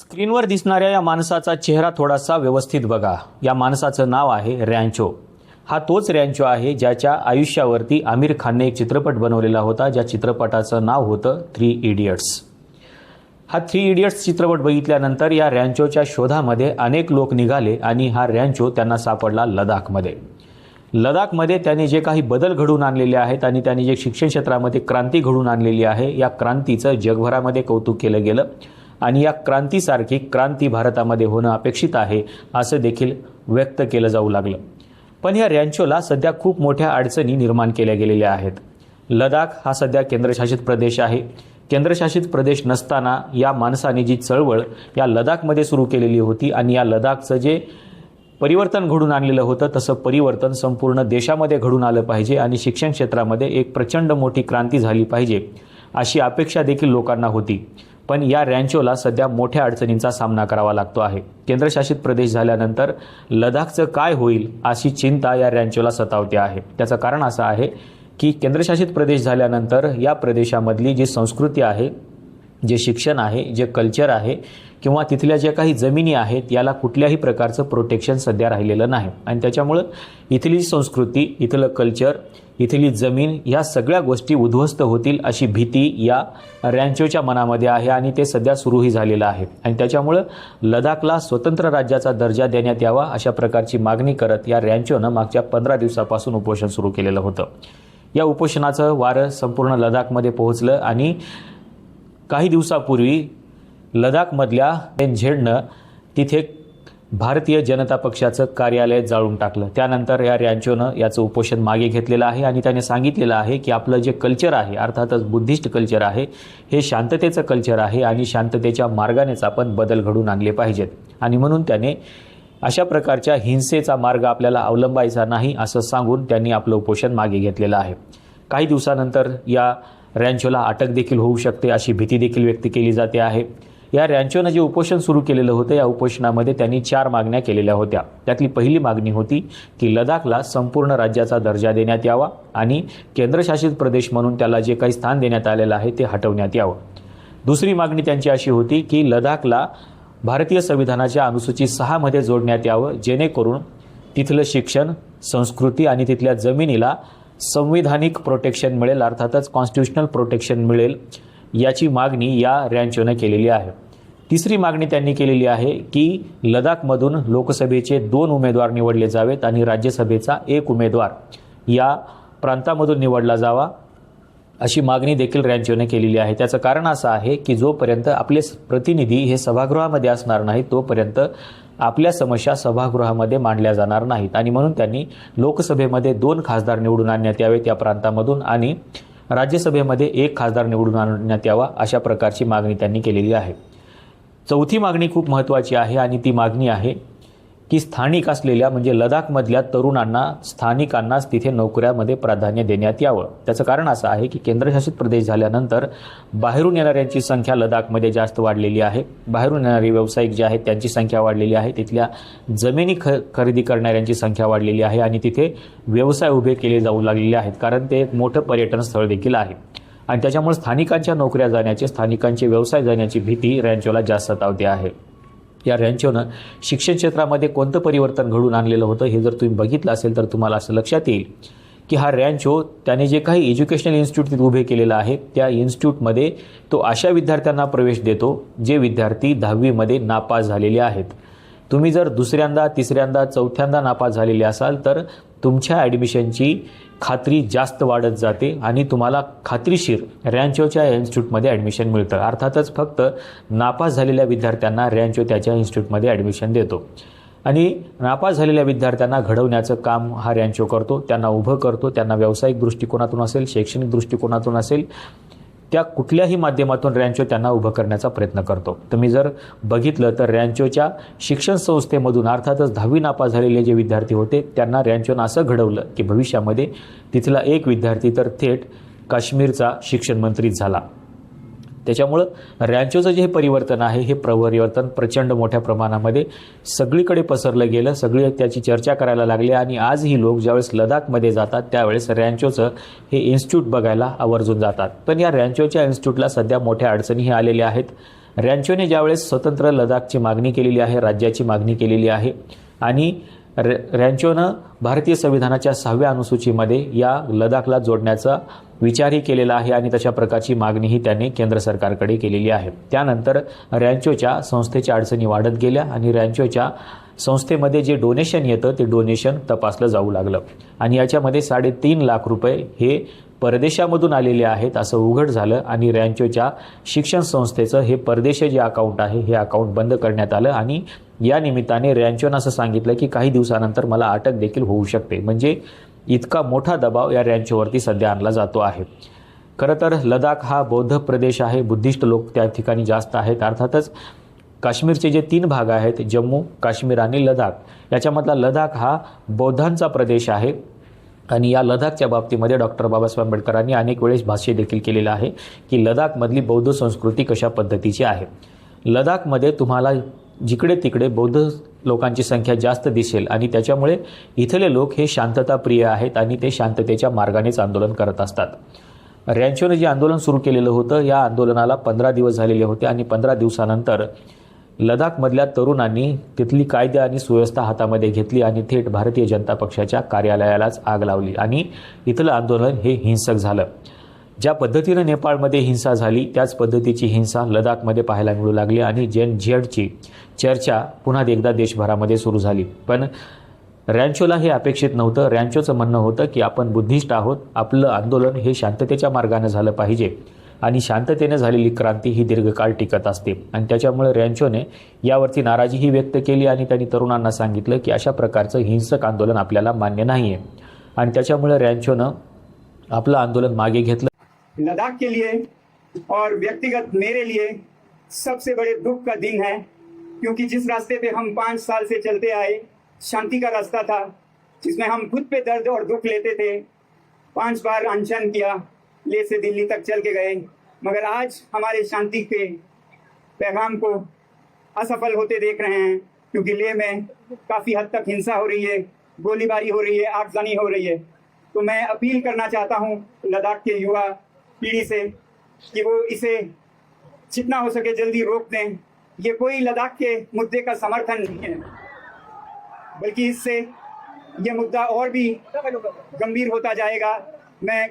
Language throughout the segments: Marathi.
स्क्रीनवर दिसणाऱ्या या माणसाचा चेहरा थोडासा व्यवस्थित बघा. या माणसाचं नाव आहे रॅन्चो हा तोच रॅन्चो आहे ज्याच्या आयुष्यावरती आमिर खानने एक चित्रपट बनवलेला होता ज्या चित्रपटाचं नाव होतं थ्री इडियट्स. हा थ्री इडियट्स चित्रपट बघितल्यानंतर या रॅन्चोच्या शोधामध्ये अनेक लोक निघाले आणि हा रॅन्चो त्यांना सापडला लडाखमध्ये लडाखमध्ये त्यांनी जे काही बदल घडवून आणलेले आहेत आणि त्यांनी जे शिक्षण क्षेत्रामध्ये क्रांती घडवून आणलेली आहे या क्रांतीचं जगभरामध्ये कौतुक केलं गेलं. आणि या क्रांतीसारखी क्रांती भारतामध्ये होणं अपेक्षित आहे असं देखील व्यक्त केलं जाऊ लागलं. पण या रँचोला सध्या खूप मोठ्या अडचणी निर्माण केल्या गेलेल्या आहेत. लडाख हा सध्या केंद्रशासित प्रदेश आहे. केंद्रशासित प्रदेश नसताना या माणसाने जी चळवळ या लडाखमध्ये सुरू केलेली होती आणि या लडाखचं जे परिवर्तन घडून आणलेलं होतं तसं परिवर्तन संपूर्ण देशामध्ये घडून आलं पाहिजे आणि शिक्षण क्षेत्रामध्ये एक प्रचंड मोठी क्रांती झाली पाहिजे अशी अपेक्षा देखील लोकांना होती. पण या रँचोला सध्या मोठ्या अडचणींचा सामना करावा लागतो आहे. केंद्रशासित प्रदेश झाल्यानंतर लडाखचं काय होईल अशी चिंता या रँचोला सतावते आहे. त्याचं कारण असं आहे की केंद्रशासित प्रदेश झाल्यानंतर या प्रदेशामधली जी संस्कृती आहे जे शिक्षण आहे जे कल्चर आहे किंवा तिथल्या ज्या काही जमिनी आहेत याला कुठल्याही प्रकारचं प्रोटेक्शन सध्या राहिलेलं नाही. आणि त्याच्यामुळं इथली संस्कृती इथलं कल्चर इथली जमीन ह्या सगळ्या गोष्टी उद्ध्वस्त होतील अशी भीती या रँचोच्या मनामध्ये आहे आणि ते सध्या सुरूही झालेलं आहे. आणि त्याच्यामुळं लडाखला स्वतंत्र राज्याचा दर्जा देण्यात यावा अशा प्रकारची मागणी करत या रँचोनं मागच्या पंधरा दिवसापासून उपोषण सुरू केलेलं होतं. या उपोषणाचं वारं संपूर्ण लडाखमध्ये पोहोचलं आणि काही दिवसापूर्वी लडाखमधल्या झेडनं तिथे भारतीय जनता पक्षाचं कार्यालय जाळून टाकलं. त्यानंतर या रॅन्चोनं याचं उपोषण मागे घेतलेलं आहे आणि त्याने सांगितलेलं आहे की आपलं जे कल्चर आहे अर्थातच बुद्धिस्ट कल्चर आहे हे शांततेचं कल्चर आहे आणि शांततेच्या मार्गानेच आपण बदल घडून आणले पाहिजेत. आणि म्हणून त्याने अशा प्रकारच्या हिंसेचा मार्ग आपल्याला अवलंबायचा नाही असं सांगून त्यांनी आपलं उपोषण मागे घेतलेलं आहे. काही दिवसानंतर या रॅन्चोला अटक देखील होऊ शकते अशी भीती देखील व्यक्त केली जाते आहे. या रँचोनं जे उपोषण सुरू केलेलं होतं या उपोषणामध्ये त्यांनी चार मागण्या केलेल्या होत्या. त्यातली पहिली मागणी होती की लडाखला संपूर्ण राज्याचा दर्जा देण्यात यावा आणि केंद्रशासित प्रदेश म्हणून त्याला जे काही स्थान देण्यात आलेलं आहे ते हटवण्यात यावं. दुसरी मागणी त्यांची अशी होती की लडाखला भारतीय संविधानाच्या अनुसूचित सहामध्ये जोडण्यात यावं जेणेकरून तिथलं शिक्षण संस्कृती आणि तिथल्या जमिनीला संविधानिक प्रोटेक्शन मिळेल अर्थातच कॉन्स्टिट्युशनल प्रोटेक्शन मिळेल याची मागणी या रँचोनं केलेली आहे. तिसरी मागणी त्यांनी केलेली आहे की लडाखमधून लोकसभेचे दोन उमेदवार निवडले जावेत आणि राज्यसभेचा एक उमेदवार या प्रांतामधून निवडला जावा अशी मागणी देखील रँचोने केलेली आहे. त्याचं कारण असं आहे की जोपर्यंत आपले प्रतिनिधी हे सभागृहामध्ये असणार नाही तोपर्यंत आपल्या समस्या सभागृहामध्ये मांडल्या जाणार नाहीत. आणि म्हणून त्यांनी लोकसभेमध्ये दोन खासदार निवडून आणण्यात यावेत या प्रांतामधून आणि राज्यसभेमध्ये एक खासदार निवडून आणण्यात यावा अशा प्रकारची मागणी त्यांनी केलेली आहे. चौथी मागणी खूप महत्त्वाची आहे आणि ती मागणी आहे की स्थानिक असलेल्या म्हणजे लडाखमधल्या तरुणांना स्थानिकांनाच तिथे नोकऱ्यामध्ये प्राधान्य देण्यात यावं. त्याचं कारण असं आहे की केंद्रशासित प्रदेश झाल्यानंतर बाहेरून येणाऱ्यांची संख्या लडाखमध्ये जास्त वाढलेली आहे. बाहेरून येणारे व्यावसायिक जे आहेत त्यांची संख्या वाढलेली आहे. तिथल्या जमिनी ख खरेदी करणाऱ्यांची संख्या वाढलेली आहे आणि तिथे व्यवसाय उभे केले जाऊ लागलेले आहेत. कारण ते एक मोठं पर्यटन स्थळ देखील आहे. आणि त्याच्यामुळे स्थानिकांच्या नोकऱ्या जाण्याची स्थानिकांचे व्यवसाय जाण्याची भीती रँचोला जास्त सतावते आहे. या रँचोनं शिक्षण क्षेत्रामध्ये कोणतं परिवर्तन घडून आणलेलं होतं हे जर तुम्ही बघितलं असेल तर तुम्हाला असं लक्षात येईल की हा रँचो हो, त्याने जे काही एज्युकेशनल इन्स्टिट्यूट तिथे उभे केलेलं आहे त्या इन्स्टिट्यूटमध्ये तो अशा विद्यार्थ्यांना प्रवेश देतो जे विद्यार्थी दहावीमध्ये नापास झालेले आहेत. तुम्ही जर दुसऱ्यांदा तिसऱ्यांदा चौथ्यांदा नापास झालेले असाल तर तुमच्या ॲडमिशनची खात्री जास्त वाढत जाते आणि तुम्हाला खात्रीशीर रॅन्चोच्या इन्स्टिट्यूटमध्ये ॲडमिशन मिळतं. अर्थातच फक्त नापास झालेल्या विद्यार्थ्यांना रॅन्चो त्याच्या इन्स्टिट्यूटमध्ये ॲडमिशन देतो. आणि नापास झालेल्या विद्यार्थ्यांना घडवण्याचं काम हा रॅन्चो करतो. त्यांना उभं करतो. त्यांना व्यावसायिक दृष्टिकोनातून असेल शैक्षणिक दृष्टिकोनातून असेल त्या कुठल्याही माध्यमातून रॅन्चो त्यांना उभं करण्याचा प्रयत्न करतो. तुम्ही जर बघितलं तर रॅन्चोच्या शिक्षण संस्थेमधून अर्थातच दहावी नापास झालेले जे विद्यार्थी होते त्यांना रँचोनं असं घडवलं की भविष्यामध्ये तिथला एक विद्यार्थी तर थेट काश्मीरचा शिक्षण मंत्री झाला. त्याच्यामुळं रँचोचं जे हे परिवर्तन आहे हे परिवर्तन प्रचंड मोठ्या प्रमाणामध्ये सगळीकडे पसरलं गेलं. सगळी त्याची चर्चा करायला लागली आणि आजही लोक ज्यावेळेस लडाखमध्ये जातात त्यावेळेस रँचोचं हे इन्स्टिट्यूट बघायला आवर्जून जातात. पण या रँचोच्या इन्स्टिट्यूटला सध्या मोठ्या अडचणीही आलेल्या आहेत. रॅन्चोने ज्यावेळेस स्वतंत्र लडाखची मागणी केलेली आहे राज्याची मागणी केलेली आहे आणि रॅ रँचोनं भारतीय संविधानाच्या सहाव्या अनुसूचीमध्ये या लडाखला जोडण्याचा विचारही केलेला आहे आणि तशा प्रकारची मागणीही त्यांनी केंद्र सरकारकडे केलेली आहे. त्यानंतर रँचोच्या संस्थेच्या अडचणी वाढत गेल्या आणि रॅन्चोच्या संस्थेमध्ये जे डोनेशन येतं ते डोनेशन तपासलं जाऊ लागलं. आणि याच्यामध्ये साडेतीन लाख रुपये हे परदेशामधून आलेले आहेत असं उघड झालं आणि रँचोच्या शिक्षण संस्थेचं हे परदेशी जे अकाउंट आहे हे अकाउंट बंद करण्यात आलं आणि या निमित्ताने रँचोनं असं सांगितलं की काही दिवसानंतर मला अटक देखील होऊ शकते. म्हणजे इतका मोठा दबाव या रँचोवरती सध्या आणला जातो आहे. खरं तर लडाख हा बौद्ध प्रदेश आहे बुद्धिस्ट लोक त्या ठिकाणी जास्त आहेत. अर्थातच काश्मीरचे जे तीन भाग आहेत जम्मू काश्मीर आणि लडाख याच्यामधला लडाख हा बौद्धांचा प्रदेश आहे आणि या लडाखच्या बाबतीमध्ये डॉक्टर बाबासाहेब आंबेडकरांनी अनेक वेळेस भाष्य देखील केलेलं आहे की लडाखमधली बौद्ध संस्कृती कशा पद्धतीची आहे. लडाखमध्ये तुम्हाला जिकडे तिकडे बौद्ध लोकांची संख्या जास्त दिसेल आणि त्याच्यामुळे इथले लोक हे शांतताप्रिय आहेत आणि ते शांततेच्या मार्गानेच आंदोलन करत असतात. रँचोने जे आंदोलन सुरू केलेलं होतं या आंदोलनाला पंधरा दिवस झालेले होते आणि पंधरा दिवसानंतर लडाखमधल्या तरुणांनी तिथली कायदे आणि सुव्यवस्था हातामध्ये घेतली आणि थेट भारतीय जनता पक्षाच्या कार्यालयालाच आग लावली. आणि इथलं आंदोलन हे हिंसक झालं. ज्या पद्धतीनं नेपाळमध्ये हिंसा झाली त्याच पद्धतीची हिंसा लडाखमध्ये पाहायला मिळू लागली आणि जेन झेडची चर्चा पुन्हा एकदा देशभरामध्ये सुरू झाली. पण रॅन्चोला हे अपेक्षित नव्हतं. रॅन्चोचं म्हणणं होतं की आपण बुद्धिस्ट आहोत. आपलं आंदोलन हे शांततेच्या मार्गानं झालं पाहिजे. आणि शांततेने झालेली क्रांती ही दीर्घकाळ टिकत असते. आणि त्याच्यामुळे रँचोने यावरती नाराजीही व्यक्त केली आणि त्यांनी तरुणांना सांगितलं की अशा प्रकारचं हिंसक आंदोलन आपल्याला मान्य नाही आहे आणि त्याच्यामुळे रँचोनं आपलं आंदोलन मागे घेतलं. लद्दाख के लिए और व्यक्तिगत मेरे लिए सबसे बड़े दुख का दिन है क्योंकि जिस रास्ते पे हम पाँच साल से चलते आए शांति का रास्ता था जिसमें हम खुद पे दर्द और दुख लेते थे पांच बार अनशन किया ले से दिल्ली तक चल के गए। मगर आज हमारे शांति के पैगाम को असफल होते देख रहे हैं, क्योंकि लेह में काफ़ी हद तक हिंसा हो रही है, गोलीबारी हो रही है, आगजनी हो रही है। तो मैं अपील करना चाहता हूँ लद्दाख के युवा पीढ़ी से कि वो इसे जितना हो सके जल्दी रोक दें। ये कोई लद्दाख के मुद्दे का समर्थन नहीं है, बल्कि इससे ये मुद्दा और भी गंभीर होता जाएगा। मैं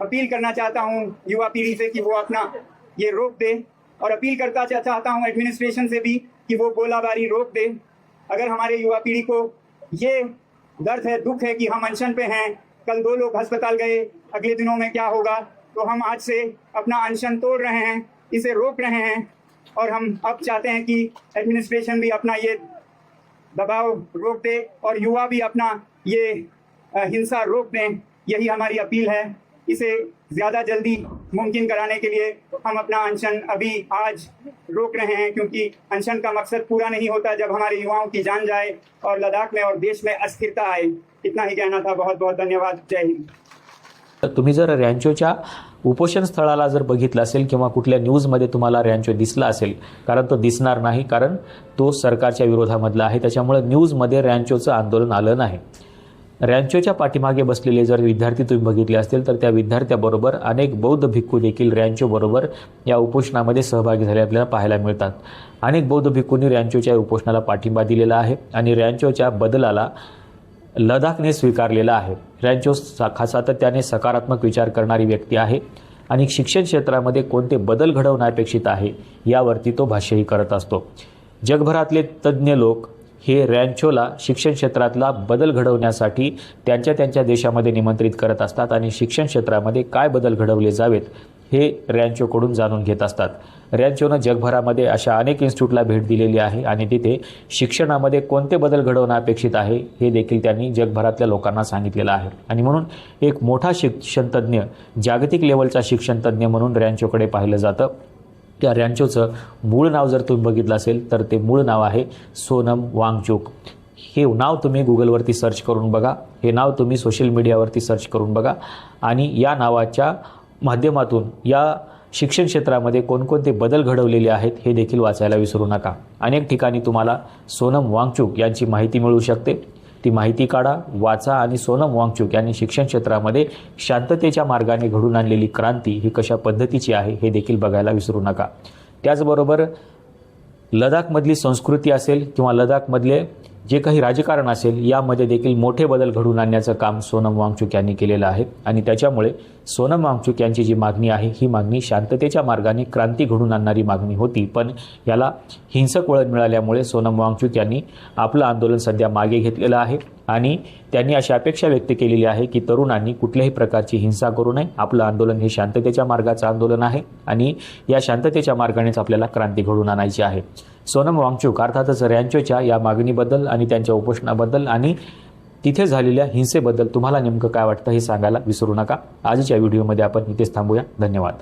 अपील करना चाहता हूँ युवा पीढ़ी से कि वो अपना ये रोक दे और अपील करता चाहता हूँ एडमिनिस्ट्रेशन से भी कि वो गोलाबारी रोक दे। अगर हमारे युवा पीढ़ी को ये दर्द है, दुख है कि हम अनशन पे हैं, कल दो लोग अस्पताल गए, अगले दिनों में क्या होगा? तो हम आज से अपना अनशन तोड़ रहे हैं, इसे रोक रहे हैं और हम अब चाहते हैं कि एडमिनिस्ट्रेशन भी अपना ये दबाव रोक दे और युवा भी अपना ये हिंसा रोक दें। यही हमारी अपील है। इसे ज़्यादा जल्दी मुमकिन कराने के लिए हम अपना अनशन अभी आज रोक रहे हैं क्योंकि अनशन का मकसद पूरा नहीं होता जब हमारे युवाओं की जान जाए और लद्दाख में और देश में अस्थिरता आए। इतना ही कहना था। बहुत बहुत धन्यवाद। जय हिंद। तर तुम्ही जर रँचोच्या उपोषण स्थळाला जर बघितलं असेल किंवा कुठल्या न्यूजमध्ये तुम्हाला रँचो दिसला असेल कारण तो दिसणार नाही कारण तो सरकारच्या विरोधामधला आहे. त्याच्यामुळे न्यूजमध्ये रँचोचं आंदोलन आलं नाही. रँचोच्या पाठीमागे बसलेले जर विद्यार्थी तुम्ही बघितले असतील तर त्या विद्यार्थ्याबरोबर अनेक बौद्ध भिक्खू देखील रँचोबरोबर या उपोषणामध्ये सहभागी झाले आपल्याला पाहायला मिळतात. अनेक बौद्ध भिक्खूंनी रँचोच्या उपोषणाला पाठिंबा दिलेला आहे आणि रँचोच्या बदलाला लडाखने स्वीकारलेला आहे. रँचो सा सातत्याने सकारात्मक विचार करणारी व्यक्ती आहे आणि शिक्षण क्षेत्रामध्ये कोणते बदल घडवणं अपेक्षित आहे यावरती तो भाष्यही करत असतो. जगभरातले तज्ज्ञ लोक हे रॅन्चोला शिक्षण क्षेत्रातला बदल घडवण्यासाठी त्यांच्या त्यांच्या देशामध्ये निमंत्रित करत असतात आणि शिक्षण क्षेत्रामध्ये काय बदल घडवले जावेत हे रॅन्चोकडून जाणून घेत असतात. रॅन्चोनं जगभरामध्ये अशा अनेक इन्स्टिट्यूटला भेट दिलेली आहे आणि तिथे शिक्षणामध्ये कोणते बदल घडवणं अपेक्षित आहे हे देखील त्यांनी जगभरातल्या लोकांना सांगितलेलं आहे. आणि म्हणून एक मोठा शिक्षणतज्ञ जागतिक लेवलचा शिक्षणतज्ञ म्हणून रॅन्चोकडे पाहिलं जातं. त्या रँचोचं मूळ नाव जर तुम्ही बघितलं असेल तर ते मूळ नाव आहे सोनम वांगचूक. हे नाव तुम्ही गुगलवरती सर्च करून बघा. हे नाव तुम्ही सोशल मीडियावरती सर्च करून बघा. आणि या नावाच्या माध्यमातून या शिक्षण क्षेत्रामध्ये कोणकोणते बदल घडवलेले आहेत हे देखील वाचायला विसरू नका. अनेक ठिकाणी तुम्हाला सोनम वांगचूक यांची माहिती मिळू शकते. ती माहिती काढा वाचा आणि सोनम वांगचूक यांनी शिक्षण क्षेत्रामध्ये शांततेच्या मार्गाने घडून आणलेली क्रांती ही कशा पद्धतीची आहे हे देखील बघायला विसरू नका. त्याचबरोबर लडाखमधली संस्कृती असेल किंवा लडाखमधले जे काही राजकारण असेल यामध्ये देखील मोठे बदल घडवून आणण्याचं काम सोनम वांगचूक यांनी केलेलं आहे. आणि त्याच्यामुळे सोनम वांगचूक यांची जी मागणी आहे ही मागणी शांततेच्या मार्गाने क्रांती घडून आणणारी मागणी होती. पण याला हिंसक वळण मिळाल्यामुळे सोनम वांगचूक यांनी आपलं आंदोलन सध्या मागे घेतलेलं आहे. आणि त्यांनी अशी अपेक्षा व्यक्त केलेली आहे की तरुणांनी कुठल्याही प्रकारची हिंसा करू नये. आपलं आंदोलन हे शांततेच्या मार्गाचं आंदोलन आहे आणि या शांततेच्या मार्गानेच आपल्याला क्रांती घडवून आणायची आहे. सोनम वांगचूक अर्थातच रॅन्चोच्या या मागणीबद्दल आणि त्यांच्या उपोषणाबद्दल आणि तिथे झालेल्या हिंसेबद्दल तुम्हाला नेमकं काय वाटतं हे सांगायला विसरू नका. आजच्या व्हिडिओमध्ये आपण इथेच थांबूया. धन्यवाद.